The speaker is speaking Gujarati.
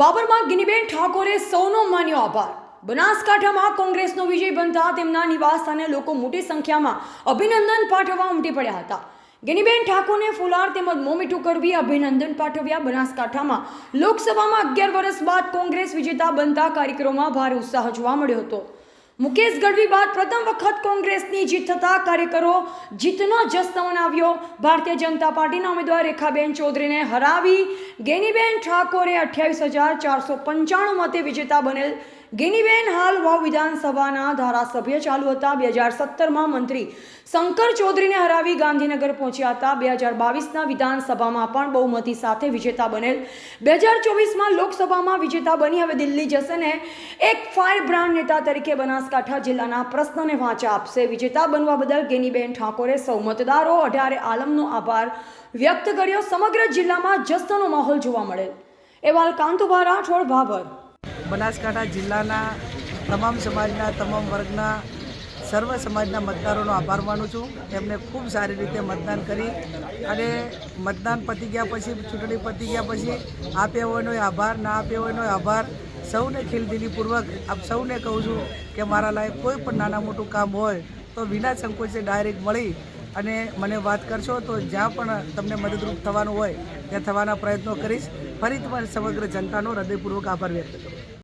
બાબરમાં ગિનીબેન ઠાકોરે સૌનો માન્યો આભાર. બનાસકાંઠામાં કોંગ્રેસનો વિજય બનતા તેમના નિવાસ સ્થાને લોકો મોટી સંખ્યામાં અભિનંદન પાઠવવા ઉમટી પડ્યા હતા. ગિનીબેન ઠાકોરને ફુલાર તેમજ મોમીઠું કરવી અભિનંદન પાઠવ્યા બનાસકાંઠામાં. લોકસભામાં અગિયાર વર્ષ બાદ કોંગ્રેસ વિજેતા બનતા કાર્યક્રમમાં ભારે ઉત્સાહ જોવા મળ્યો હતો. મુકેશ ગઢવી બાદ પ્રથમ વખત કોંગ્રેસની જીત થતા કાર્યકરો જીતનો જશ્ન મનાવ્યો ભારતીય જનતા પાર્ટીના ઉમેદવાર રેખાબેન ચૌધરીને હરાવી. ગેનીબેન ઠાકોરે અઠ્યાવીસ હજાર ચારસો પંચાણું મતે વિજેતા બનેલ. ગેનીબેન હાલ વાવ વિધાનસભાના ધારાસભ્ય ચાલુ હતા. બે હજાર સત્તરમાં મંત્રી શંકર ચૌધરીને હરાવી ગાંધીનગર પહોંચ્યા હતા. બે હજાર બાવીસના વિધાનસભામાં પણ બહુમતી સાથે વિજેતા બનેલ. બે હજાર ચોવીસમાં લોકસભામાં વિજેતા બની. હવે દિલ્હી જશે ને એક ફાયર બ્રાન્ડ નેતા તરીકે બનાસકાંઠા જિલ્લાના પ્રશ્નને વાંચા આપશે. વિજેતા બનવા બદલ ગેનીબેન ઠાકોરે સૌ મતદારો, અઢારે આલમનો આભાર વ્યક્ત કર્યો. સમગ્ર જિલ્લામાં જશ્નનો માહોલ જોવા મળેલ. એવાલ કાંતુભા રાઠોડ, ભાભર. બનાસકાંઠા જિલ્લાના તમામ સમાજના, તમામ વર્ગના, સર્વ સમાજના મતદારોનો આભાર માનું છું. એમને ખૂબ સારી રીતે મતદાન કરી અને મતદાન પતી ગયા પછી, ચૂંટણી પતી ગયા પછી આપ્યા હોયનો આભાર, ના આપ્યા હોયનો આભાર. સૌને ખીલદિલીપૂર્વક આપ સૌને કહું છું કે મારા લાયક કોઈ પણ નાના મોટું કામ હોય તો વિના સંકોચે ડાયરેક્ટ મળી અને મને વાત કરશો તો જ્યાં પણ તમને મદદરૂપ થવાનું હોય ત્યાં થવાના પ્રયત્નો કરીશ. ફરી સમગ્ર જનતાનો હૃદયપૂર્વક આભાર વ્યક્ત કરું